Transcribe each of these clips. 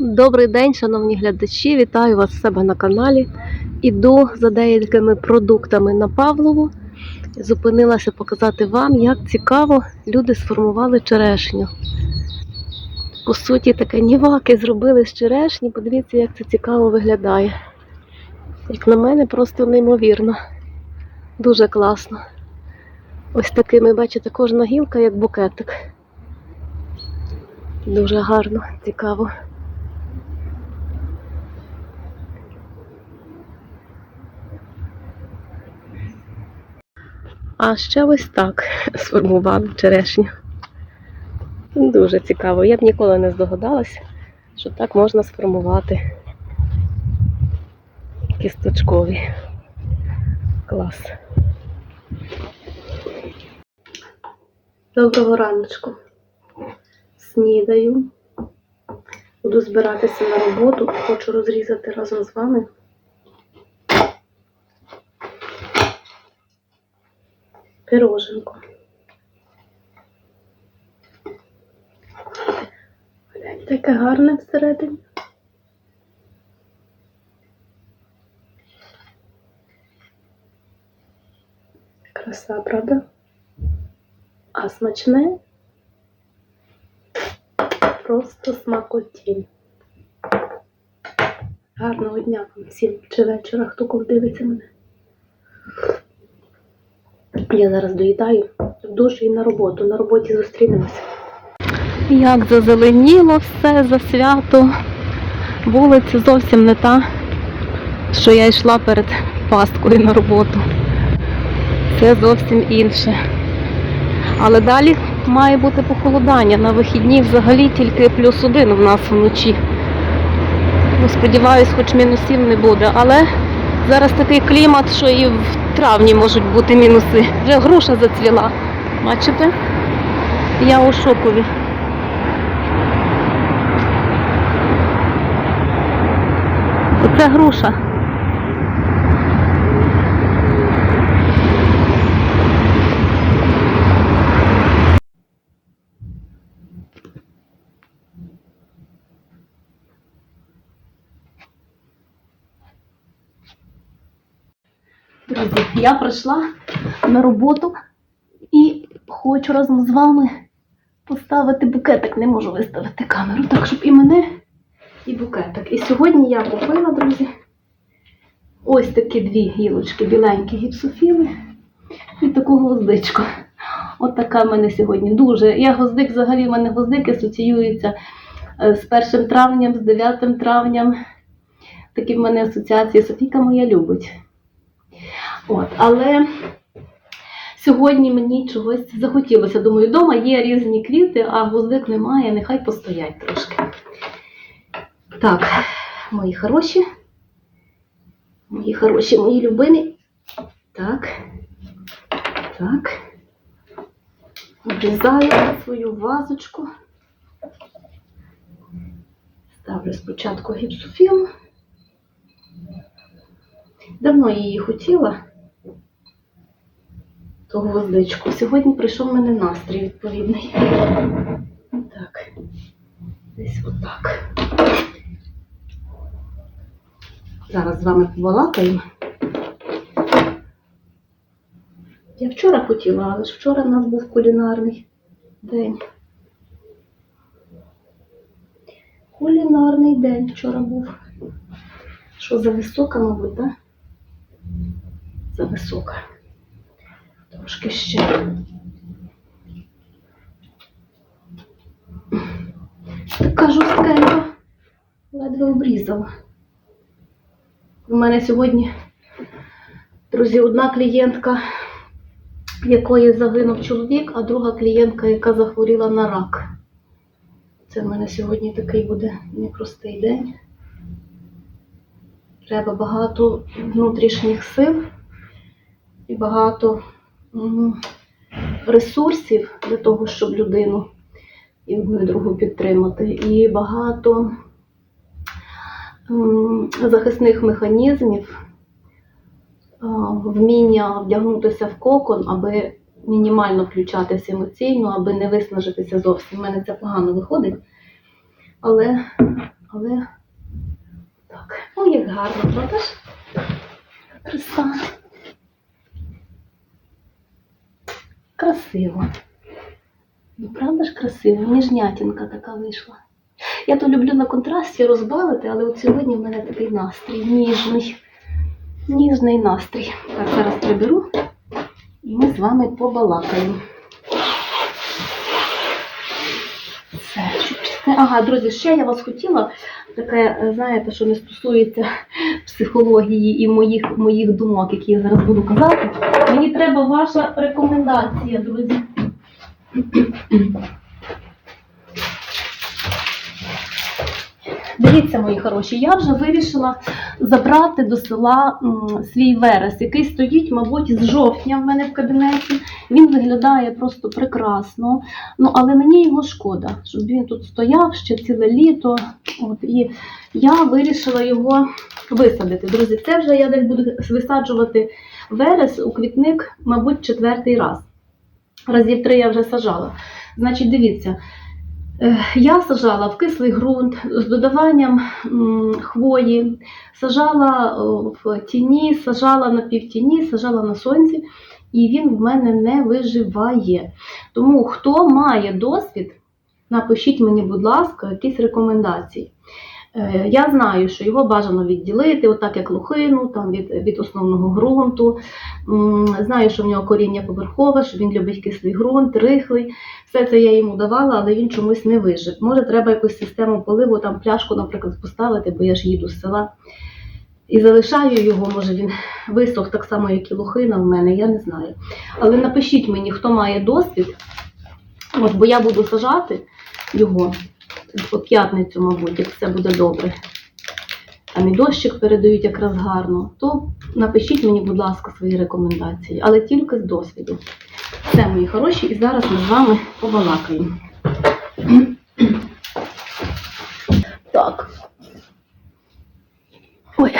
Добрий день, шановні глядачі. Вітаю вас в себе на каналі. Іду за деякими продуктами на Павлову. Зупинилася показати вам, як цікаво люди сформували черешню. По суті, таке ніваки зробили з черешні. Подивіться, як це цікаво виглядає. Як на мене, просто неймовірно. Дуже класно. Ось такими, бачите, кожна гілка як букетик. Дуже гарно, цікаво. А ще ось так сформували черешню. Дуже цікаво. Я б ніколи не здогадалась, що так можна сформувати кісточкові. Клас. Доброго раночку. Снідаю. Буду збиратися на роботу. Хочу розрізати разом з вами. Пироженко. Таке гарне всередині. Краса, правда? А смачне? Просто смакотіль. Гарного дня вам всім чи вечора, хто коли дивиться мене. Я зараз доїдаю в душ і на роботу. На роботі зустрінемося. Як зазеленіло все за свято. Вулиця зовсім не та, що я йшла перед пасткою на роботу. Це зовсім інше. Але далі має бути похолодання. На вихідні взагалі тільки плюс один в нас вночі. Ну, сподіваюсь, хоч мінусів не буде. Але зараз такий клімат, що і в травні можуть бути мінуси. Вже груша зацвіла. Бачите? Я у шокові. Оце груша. Друзі, я прийшла на роботу і хочу разом з вами поставити букетик. Не можу виставити камеру, так, щоб і мене, і букетик. І сьогодні я купила, друзі, ось такі дві гілочки біленькі гіпсофіли і таку гвоздичку. От така в мене сьогодні дуже. Я гвоздик, взагалі в мене гвоздик асоціюється е, з 1 травням, з 9 травням. Такі в мене асоціації. Софійка моя любить. От, але сьогодні мені чогось захотілося. Думаю, вдома є різні квіти, а гвоздик немає, нехай постоять трошки. Так, мої хороші, мої хороші, мої любимі. Так, так. Обрізаю свою вазочку. Ставлю спочатку гіпсофілу. Давно її хотіла, ту гвоздичку. Сьогодні прийшов в мене настрій відповідний. Так, десь отак. Зараз з вами побалакаємо. Я вчора хотіла, але ж вчора в нас був кулінарний день. Кулінарний день вчора був. Що за висока, мабуть, так? За висока. Трошки ще. Така жорсткенька. Ледве обрізала. У мене сьогодні, друзі, одна клієнтка, якої загинув чоловік, а друга клієнтка, яка захворіла на рак. Це в мене сьогодні такий буде непростий день. Треба багато внутрішніх сил і багато ресурсів для того, щоб людину і одну і другу підтримати, і багато захисних механізмів, вміння вдягнутися в кокон, аби мінімально включатися емоційно, аби не виснажитися зовсім. У мене це погано виходить. Але, але так, ой, як гарно, правда ж? Краса. Красиво. Ну, правда ж красиво? Ніжнятінка така вийшла. Я то люблю на контрасті розбавити, але от сьогодні в мене такий настрій ніжний. Ніжний настрій. Так, зараз приберу і ми з вами побалакаємо. Ага, друзі, ще я вас хотіла, таке, е, знаєте, що не стосується психології і моїх, моїх думок, які я зараз буду казати. Мені треба ваша рекомендація, друзі. Дивіться, мої хороші, я вже вирішила забрати до села свій верес, який стоїть, мабуть, з жовтня в мене в кабінеті. Він виглядає просто прекрасно. Ну, але мені його шкода, щоб він тут стояв ще ціле літо. От, і я вирішила його висадити. Друзі, це вже я десь буду висаджувати верес у квітник, мабуть, четвертий раз. Разів три я вже сажала. Значить, дивіться. Е, Я сажала в кислий ґрунт з додаванням хвої, сажала в тіні, сажала на півтіні, сажала на сонці, і він в мене не виживає. Тому хто має досвід, напишіть мені, будь ласка, якісь рекомендації. Е, Я знаю, що його бажано відділити, отак як лохину, там від, від основного ґрунту. Знаю, що в нього коріння поверхове, що він любить кислий ґрунт, рихлий. Все це я йому давала, але він чомусь не вижив. Може, треба якусь систему поливу, там пляшку, наприклад, поставити, бо я ж їду з села. І залишаю його, може він висох так само, як і лохина в мене, я не знаю. Але напишіть мені, хто має досвід, от, бо я буду сажати його по п'ятницю, мабуть, як все буде добре. Там і дощик передають якраз гарно, то напишіть мені, будь ласка, свої рекомендації, але тільки з досвіду. Все, мої хороші, і зараз ми з вами побалакаємо. Так. Ой.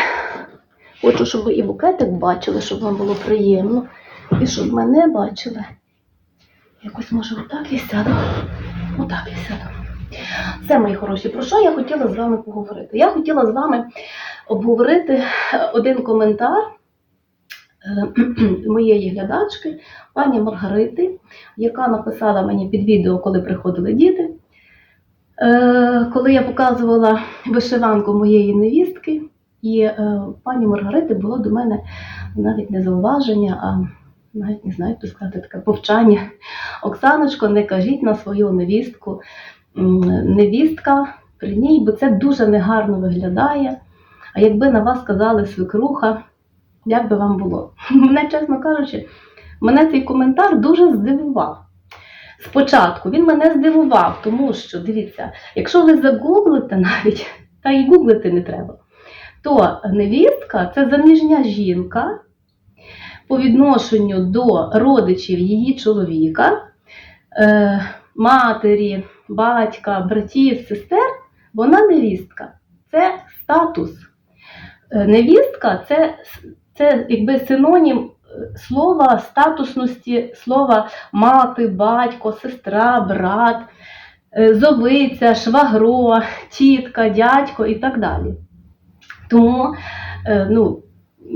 Хочу, щоб ви і букетик бачили, щоб вам було приємно. І щоб мене бачили. Якось може отак я сяду. Отак я сяду. Все, мої хороші, про що я хотіла з вами поговорити? Я хотіла з вами обговорити один коментар е, моєї глядачки, пані Маргарити, яка написала мені під відео, коли приходили діти. Е, Коли я показувала вишиванку моєї невістки, і е, пані Маргарити було до мене навіть не зауваження, а навіть не знаю, як сказати, таке повчання. Оксаночко, не кажіть на свою невістку, невістка при ній, бо це дуже негарно виглядає. А якби на вас сказали свекруха, як би вам було? Мене, чесно кажучи, мене цей коментар дуже здивував. Спочатку він мене здивував, тому що, дивіться, якщо ви загуглите навіть, та й гуглити не треба, то невістка це заміжня жінка по відношенню до родичів її чоловіка, е, матері, батька, братів, сестер, вона невістка. Це статус. Е, Невістка це, це якби синонім е, слова статусності, слова мати, батько, сестра, брат, е, зовиця, швагро, тітка, дядько і так далі. Тому, ну,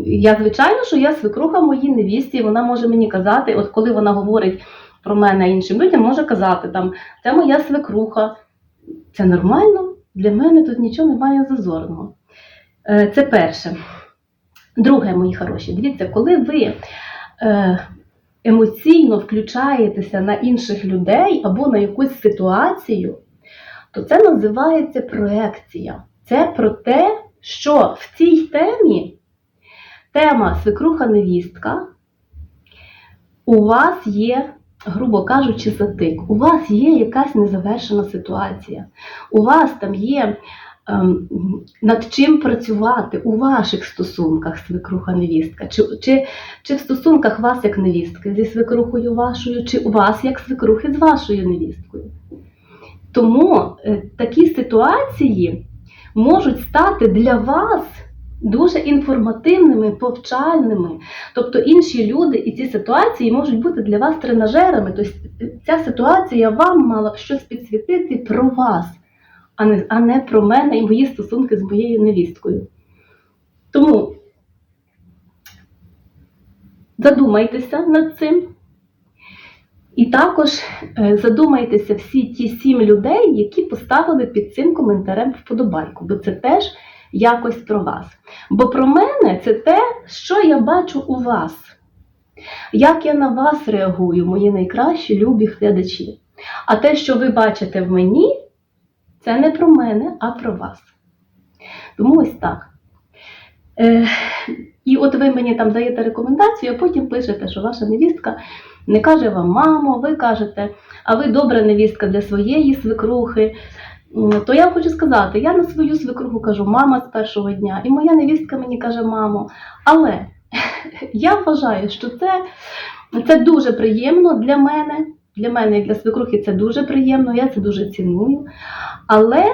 я, звичайно, що я свекруха моїй невісті, вона може мені казати, от коли вона говорить про мене іншим людям, може казати там, це моя свекруха. Це нормально, для мене тут нічого немає зазорного. Е, Це перше. Друге, мої хороші, дивіться, коли ви е, емоційно включаєтеся на інших людей або на якусь ситуацію, то це називається проекція. Це про те, що в цій темі тема свекруха-невістка, у вас є, грубо кажучи, затик, у вас є якась незавершена ситуація, у вас там є ем, над чим працювати у ваших стосунках свекруха-невістка, чи, чи, чи в стосунках вас як невістки зі свекрухою вашою, чи у вас як свекрухи з вашою невісткою. Тому е, такі ситуації можуть стати для вас дуже інформативними, повчальними. Тобто інші люди і ці ситуації можуть бути для вас тренажерами. Тобто ця ситуація вам мала б щось підсвітити про вас, а не, а не про мене і мої стосунки з моєю невісткою. Тому задумайтеся над цим. І також е, задумайтеся всі ті сім людей, які поставили під цим коментарем вподобайку, бо це теж якось про вас. Бо про мене це те, що я бачу у вас. Як я на вас реагую, мої найкращі любі глядачі. А те, що ви бачите в мені, це не про мене, а про вас. Тому ось так. Е, і от ви мені там даєте рекомендацію, а потім пишете, що ваша невістка не каже вам мамо, ви кажете, а ви добра невістка для своєї свекрухи. М, То я хочу сказати, я на свою свекруху кажу мама з першого дня, і моя невістка мені каже мамо. Але я вважаю, що це, це дуже приємно для мене. Для мене, як для свекрухи, це дуже приємно, я це дуже ціную. Але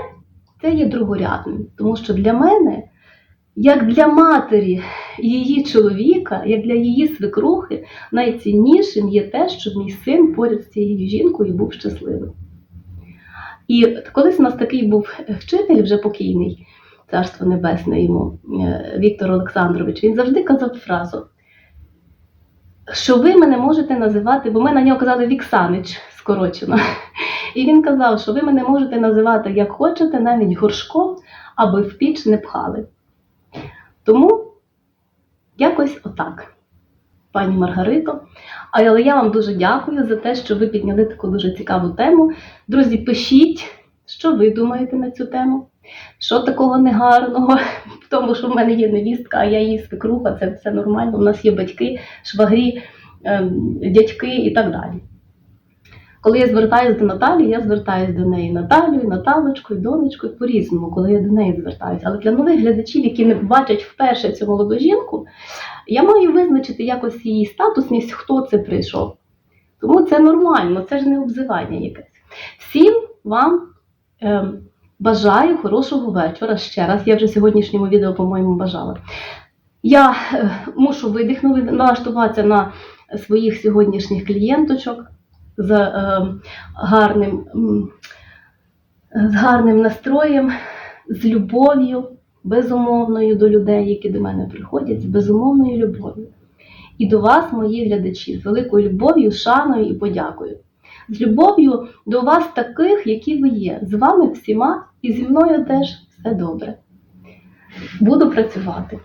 це є другорядним, тому що для мене, як для матері її чоловіка, як для її свекрухи, найціннішим є те, щоб мій син поряд з цією жінкою був щасливим. І колись у нас такий був вчитель, вже покійний, царство небесне йому, е, Віктор Олександрович, він завжди казав фразу, що ви мене можете називати, бо ми на нього казали Віксанич скорочено. І він казав, що ви мене можете називати як хочете, навіть горшком, аби в піч не пхали. Тому якось отак, пані Маргарито. Але я вам дуже дякую за те, що ви підняли таку дуже цікаву тему. Друзі, пишіть, що ви думаєте на цю тему. Що такого негарного в тому, що в мене є невістка, а я її свекруха, це все нормально. У нас є батьки, швагрі, ем, дядьки і так далі. Коли я звертаюся до Наталі, я звертаюся до неї Наталію, Наталочкою, донечкою по-різному, коли я до неї звертаюся. Але для нових глядачів, які не бачать вперше цю молоду жінку, я маю визначити якось її статусність, хто це прийшов. Тому це нормально, це ж не обзивання якесь. Всім вам ем, бажаю хорошого вечора ще раз. Я вже в сьогоднішньому відео, по-моєму, бажала. Я е, мушу видихнути, налаштуватися на своїх сьогоднішніх клієнточок з е, гарним, з гарним настроєм, з любов'ю, безумовною до людей, які до мене приходять, з безумовною любов'ю. І до вас, мої глядачі, з великою любов'ю, шаною і подякою. З любов'ю до вас таких, які ви є. З вами всіма і зі мною теж все добре. Буду працювати.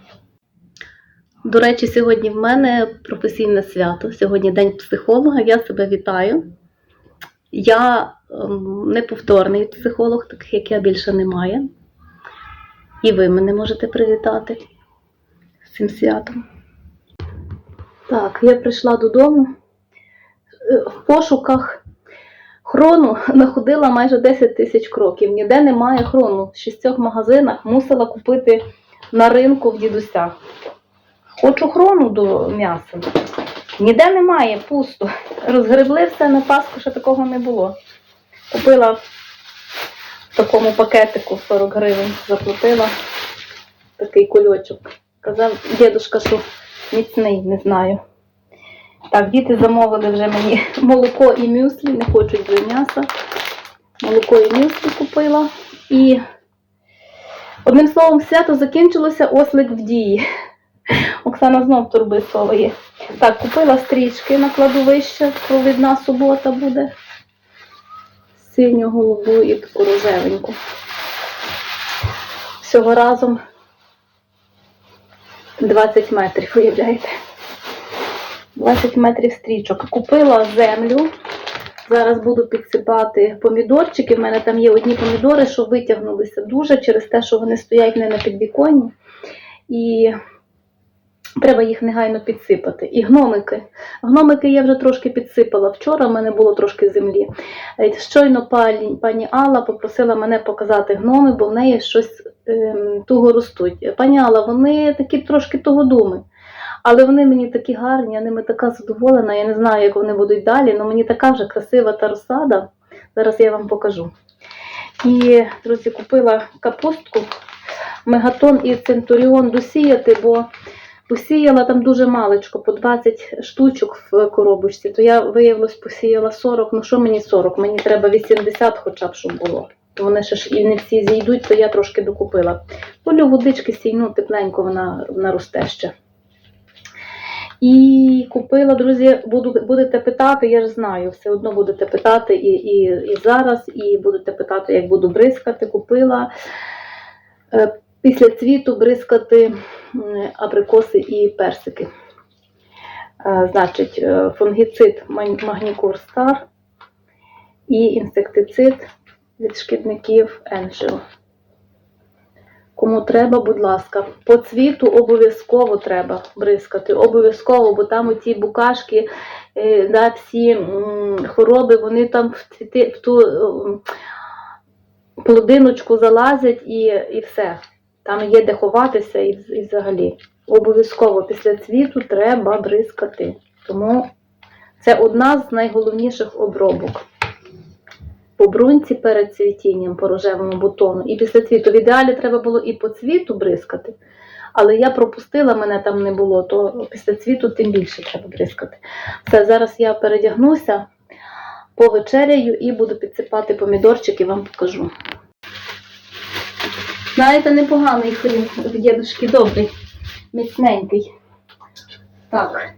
До речі, сьогодні в мене професійне свято. Сьогодні день психолога. Я себе вітаю. Я ем, неповторний психолог, таких як я більше немає. І ви мене можете привітати з цим святом. Так, я прийшла додому Е, в пошуках хрону находила майже 10 тисяч кроків. Ніде немає хрону. В шістьох магазинах мусила купити на ринку в дідуся. Хочу хрону до м'яса. Ніде немає, пусто. Розгребли все на Пасху, ще такого не було. Купила в такому пакетику 40 гривень, заплатила такий кульочок. Казав дідушка, що міцний, не знаю. Так, діти замовили вже мені молоко і мюслі, не хочуть вже м'яса. Молоко і мюслі купила. І одним словом, свято закінчилося, ослик в дії. Оксана знов турби соває. Так, купила стрічки на кладовище, провідна субота буде. Синю, голубу і таку рожевеньку. Всього разом 20 метрів, уявляєте? 20 метрів стрічок. Купила землю. Зараз буду підсипати помідорчики. В мене там є одні помідори, що витягнулися дуже через те, що вони стоять не на підвіконні. І треба їх негайно підсипати. І гномики. Гномики я вже трошки підсипала. Вчора в мене було трошки землі. Е, Щойно пані, Алла попросила мене показати гноми, бо в неї щось ем, туго ростуть. Пані Алла, вони такі трошки тугодуми. Але вони мені такі гарні, я ними така задоволена. Я не знаю, як вони будуть далі, але мені така вже красива та розсада. Зараз я вам покажу. І, друзі, купила капустку, мегатон і центуріон досіяти, бо посіяла там дуже малечко, по 20 штучок в коробочці. То я виявилось, посіяла 40. Ну що мені 40? Мені треба 80 хоча б, щоб було. То вони ще ж і не всі зійдуть, то я трошки докупила. Полю водички сійну, тепленько вона, вона росте ще. І купила, друзі, буду, будете питати, я ж знаю, все одно будете питати і, і, і зараз, і будете питати, як буду бризкати. Купила е, після цвіту бризкати абрикоси і персики. Е, Значить, е, фунгіцид Магнікур Стар і інсектицид від шкідників Еншел. Кому треба, будь ласка, по цвіту обов'язково треба бризкати. Обов'язково, бо там оті букашки, е, да, всі хвороби, вони там в ту плодиночку залазять і, і все. Там є де ховатися і, і взагалі. Обов'язково після цвіту треба бризкати. Тому це одна з найголовніших обробок по бруньці перед цвітінням по рожевому бутону. І після цвіту. В ідеалі треба було і по цвіту бризкати, але я пропустила, мене там не було, то після цвіту тим більше треба бризкати. Все, зараз я передягнуся, повечеряю і буду підсипати помідорчики, вам покажу. Знаєте, непоганий хрін в дідушки добрий, міцненький. Так.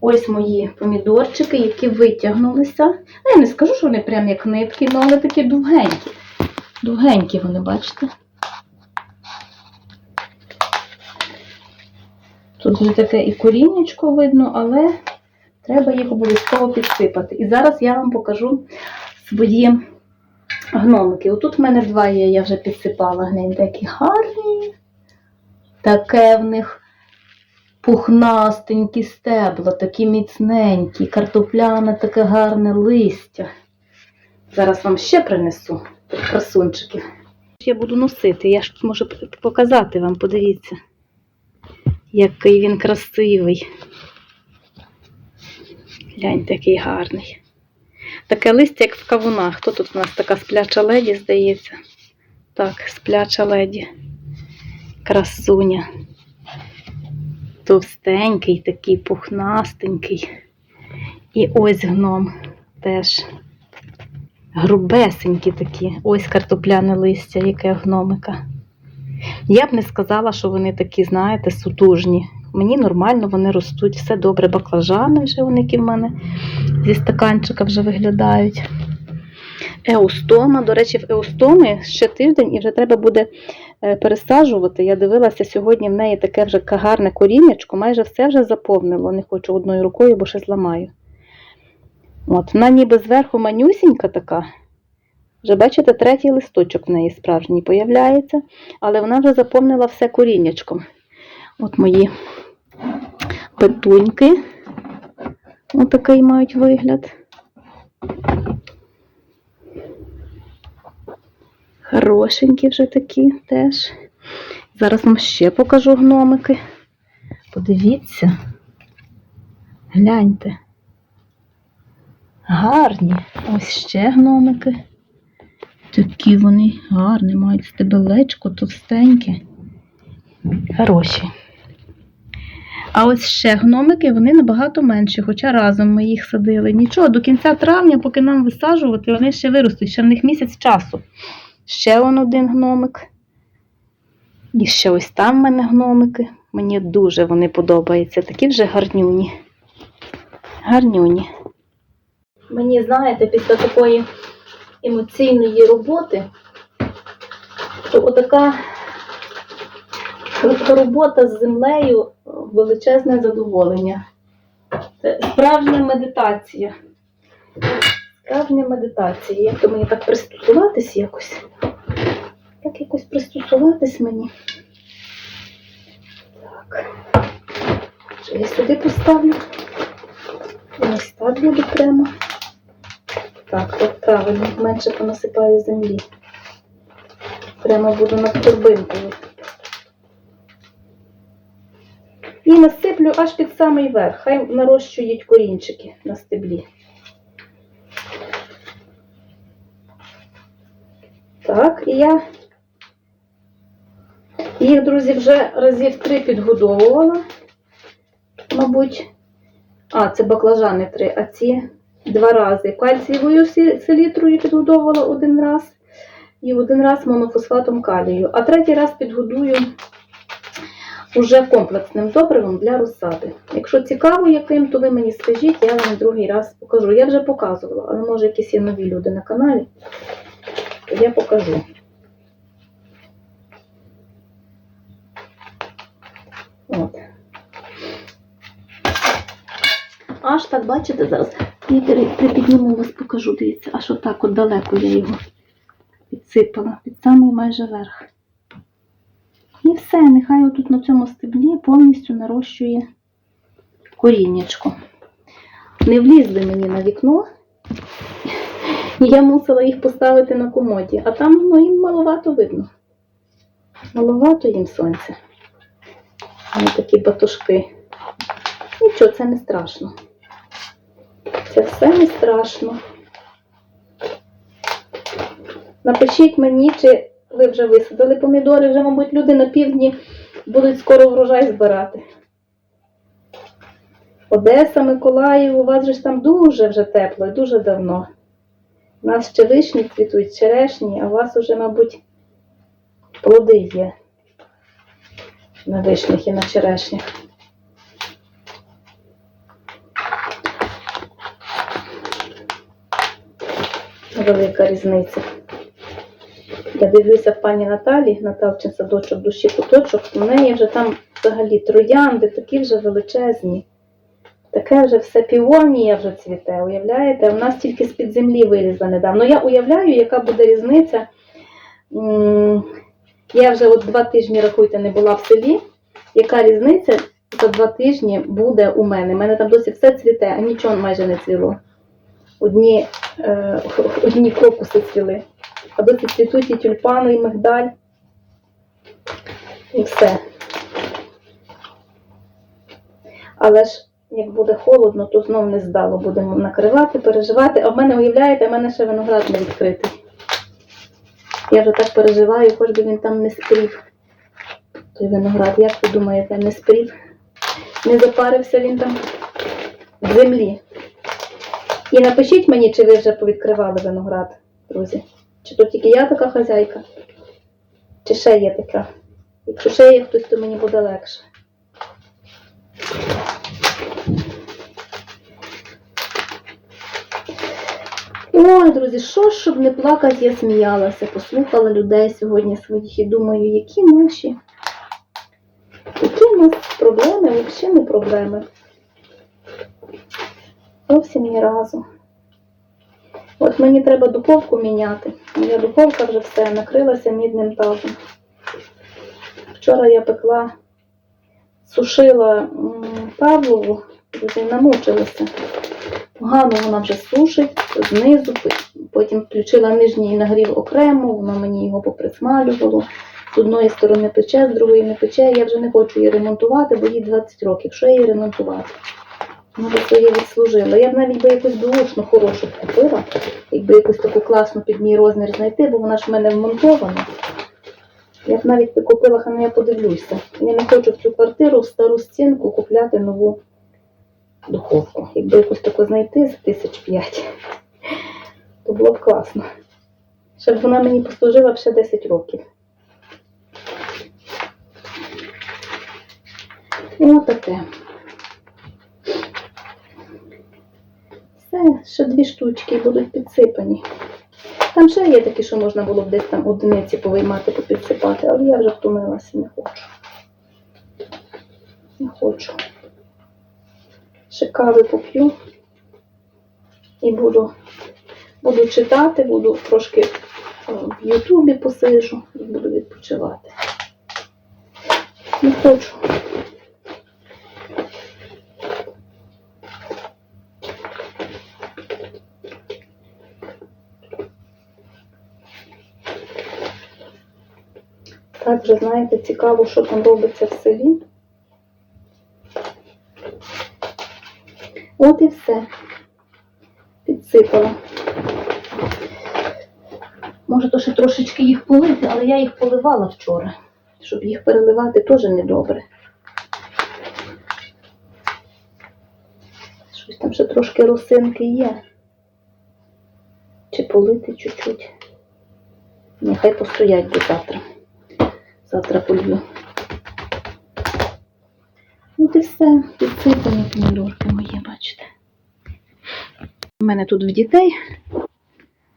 Ось мої помідорчики, які витягнулися. Ну, я не скажу, що вони прям як нитки, ну, але такі довгенькі. Довгенькі вони, бачите? Тут вже таке і коріннячко видно, але треба їх обов'язково підсипати. І зараз я вам покажу свої гномики. Отут в мене два є, я вже підсипала гляньте, які гарні. Таке в них пухнастенькі стебла, такі міцненькі, картопляне таке гарне листя. Зараз вам ще принесу красунчиків. Я буду носити, я ж можу показати вам, подивіться, який він красивий. Гляньте, який гарний. Таке листя, як в кавунах. Хто тут у нас така спляча леді, здається? Так, спляча леді. Красуня товстенький, такий пухнастенький. І ось гном теж грубесенькі такі. Ось картопляне листя, яке гномика. Я б не сказала, що вони такі, знаєте, сутужні. Мені нормально вони ростуть, все добре. Баклажани вже вони, які в мене зі стаканчика вже виглядають. Еустома, до речі, в еустоми ще тиждень і вже треба буде е, пересаджувати. Я дивилася, сьогодні в неї таке вже гарне коріннячко, майже все вже заповнило. Не хочу одною рукою, бо ще зламаю. От, вона ніби зверху манюсінька така. Вже бачите, третій листочок в неї справжній появляється, але вона вже заповнила все коріннячком. От мої петуньки. Отакий мають вигляд. Хорошенькі вже такі теж. Зараз вам ще покажу гномики. Подивіться. Гляньте. Гарні. Ось ще гномики. Такі вони гарні, мають стебелечко, товстеньке. Хороші. А ось ще гномики, вони набагато менші, хоча разом ми їх садили. Нічого, до кінця травня, поки нам висаджувати, вони ще виростуть, ще в них місяць часу. Ще он один гномик. І ще ось там в мене гномики. Мені дуже вони подобаються. Такі вже гарнюні. Гарнюні. Мені, знаєте, після такої емоційної роботи, то отака робота з землею величезне задоволення. Це справжня медитація. Справжня медитація. Як то мені так пристосуватись якось? Як якось пристосуватись мені? Так. Що я сюди поставлю? Ось так буде прямо. Так, от правильно, менше понасипаю землі. Прямо буду над турбинкою. І насиплю аж під самий верх. Хай нарощують корінчики на стеблі. Так, і я їх, друзі, вже разів три підгодовувала. Мабуть, а, це баклажани три, а ці два рази. Кальцієвою селітрою підгодовувала один раз. і один раз монофосфатом калію, а третій раз підгодую уже комплексним добривом для розсади. Якщо цікаво яким, то ви мені скажіть, я вам другий раз покажу. Я вже показувала, але може якісь є нові люди на каналі, то я покажу. От. Аж так, бачите, зараз припідніму вас покажу, дивіться, аж отак от далеко я його підсипала, під самий майже верх. І все, нехай отут на цьому стеблі повністю нарощує коріннячко. Не влізли мені на вікно, і я мусила їх поставити на комоді, а там ну, їм маловато видно. Маловато їм сонця. Вони такі батушки. Нічого, це не страшно. Це все не страшно. Напишіть мені, чи ви вже висадили помідори, вже, мабуть, люди на півдні будуть скоро врожай збирати. Одеса, Миколаїв, у вас же ж там дуже вже тепло і дуже давно. У нас ще вишні цвітуть, черешні, а у вас уже, мабуть, плоди є на вишнях і на черешнях. Велика різниця. Я дивлюся в пані Наталі, Наталчин садочок душі куточок, у неї вже там взагалі троянди, такі вже величезні. Таке вже все піонія вже цвіте, уявляєте? У нас тільки з-під землі вилізла недавно. Я уявляю, яка буде різниця. Я вже от два тижні, рахуйте, не була в селі. Яка різниця за два тижні буде у мене? У мене там досі все цвіте, а нічого майже не цвіло. Одні, е, одні крокуси цвіли. А досі цвітуть і тюльпани, і мигдаль. І все. Але ж як буде холодно, то знов не здало. Будемо накривати, переживати. А в мене, уявляєте, в мене ще виноград не відкритий. Я вже так переживаю, хоч би він там не спрів. Той виноград, як ви думаєте, не спрів? Не запарився він там в землі. І напишіть мені, чи ви вже повідкривали виноград, друзі. Чи то тільки я така хазяйка, чи ще є така. Якщо ще є хтось, то мені буде легше. Ой, друзі, що ж, щоб не плакати, я сміялася, послухала людей сьогодні своїх і думаю, які наші, які в нас проблеми, взагалі не проблеми. Зовсім ні разу. От мені треба духовку міняти. Моя духовка вже все накрилася мідним тазом. Вчора я пекла, сушила Павлову, друзі, намучилася. Погано вона вже сушить знизу, потім включила нижній нагрів окремо, воно мені його поприсмалювало. З одної сторони пече, з другої не пече. Я вже не хочу її ремонтувати, бо їй 20 років. Що її ремонтувати? Може, це я відслужила. Я б навіть би якусь бушну хорошу купила, якби якусь таку класну під мій розмір знайти, бо вона ж в мене вмонтована. Я б навіть би купила, хай я подивлюся. Я не хочу в цю квартиру, в стару стінку купляти нову духовку. Якби якусь таку знайти за тисяч п'ять, то було б класно. Щоб вона мені послужила б ще 10 років. І отаке. Ще дві штучки будуть підсипані. Там ще є такі, що можна було б десь там одиниці повиймати, попідсипати, але я вже втомилася, не хочу. Не хочу. Ще кави поп'ю і буду, буду читати, буду трошки в Ютубі посижу і буду відпочивати. Не хочу. Так знаєте, цікаво, що там робиться в селі. От і все. Підсипала. Може, то ще трошечки їх полити, але я їх поливала вчора. Щоб їх переливати теж недобре. Щось там ще трошки росинки є. Чи полити чуть-чуть. Нехай постоять до завтра. Завтра полью. От і все, підсипані помідорки мої, бачите. У мене тут в дітей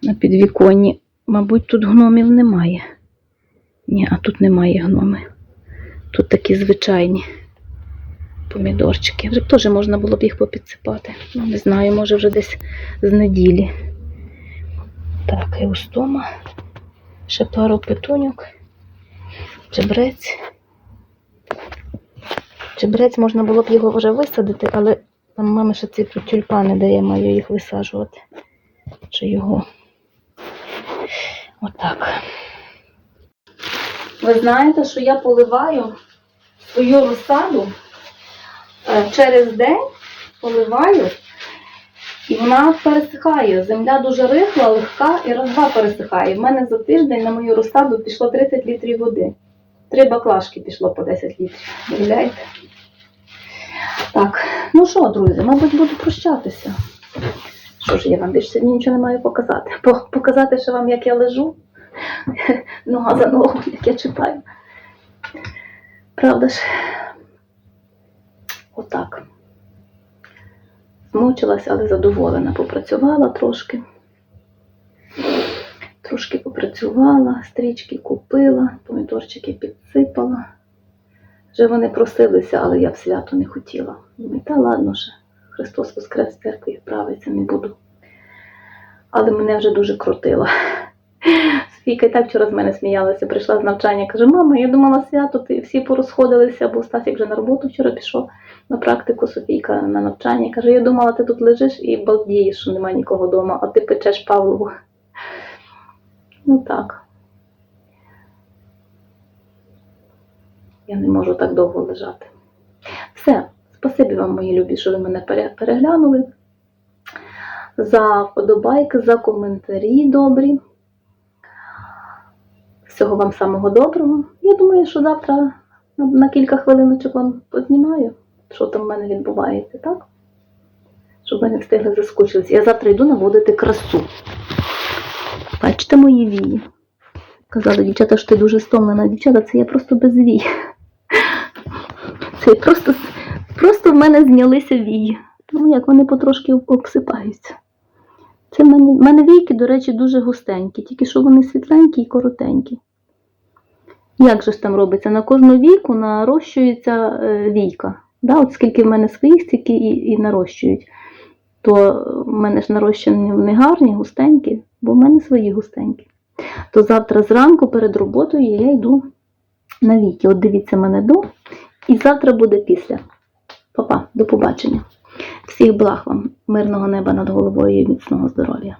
на підвіконні, мабуть, тут гномів немає. Ні, а тут немає гноми. Тут такі звичайні помідорчики. Вже теж можна було б їх попідсипати. Ну, не знаю, може вже десь з неділі. Так, еустома. Ще пару петуньок. Чебрець. Чебрець можна було б його вже висадити, але там мами ще ці тут тюльпани, де я маю їх висаджувати. Чи його. Отак. Ви знаєте, що я поливаю свою розсаду е, через день поливаю, і вона пересихає. Земля дуже рихла, легка і раз-два пересихає. В мене за тиждень на мою розсаду пішло 30 літрів води. Три баклажки пішло по 10 літрів. Уявляєте? Так, ну що, друзі, мабуть, буду прощатися. Що ж, я вам більше сьогодні нічого не маю показати. Показати ще вам, як я лежу. Нога за ногу, як я читаю. Правда ж? Отак. Змучилася, але задоволена. Попрацювала трошки. Трошки попрацювала, стрічки купила, помідорчики підсипала. Вже вони просилися, але я в свято не хотіла. Думаю, та ладно ж, Христос Воскрес церкві правиться не буду. Але мене вже дуже крутило. Софійка і так вчора з мене сміялася, прийшла з навчання, каже, мама, я думала свято, ти всі порозходилися, бо Стасік вже на роботу вчора пішов на практику, Софійка на навчання. Каже, я думала, ти тут лежиш і балдієш, що немає нікого вдома, а ти печеш Павлову. Ну так. Я не можу так довго лежати. Все, спасибі вам, мої любі, що ви мене переглянули. За вподобайки, за коментарі добрі. Всього вам самого доброго. Я думаю, що завтра на, кілька хвилиночок вам познімаю, що там в мене відбувається, так? Щоб ви не встигли заскучитися. Я завтра йду наводити красу. Бачите мої вії. Казали дівчата, що ти дуже стомлена. Дівчата, це я просто без вій. Це просто, просто в мене знялися вії. Тому як вони потрошки обсипаються. Це в мене, в мене війки, до речі, дуже густенькі, тільки що вони світленькі і коротенькі. Як же ж там робиться? На кожну війку нарощується е, війка. Да, от скільки в мене своїх, стільки і, і нарощують. То в мене ж нарощені не гарні, густенькі, бо в мене свої густенькі. То завтра зранку перед роботою я йду на віки. От дивіться мене до. І завтра буде після. Папа, до побачення. Всіх благ вам, мирного неба над головою і міцного здоров'я.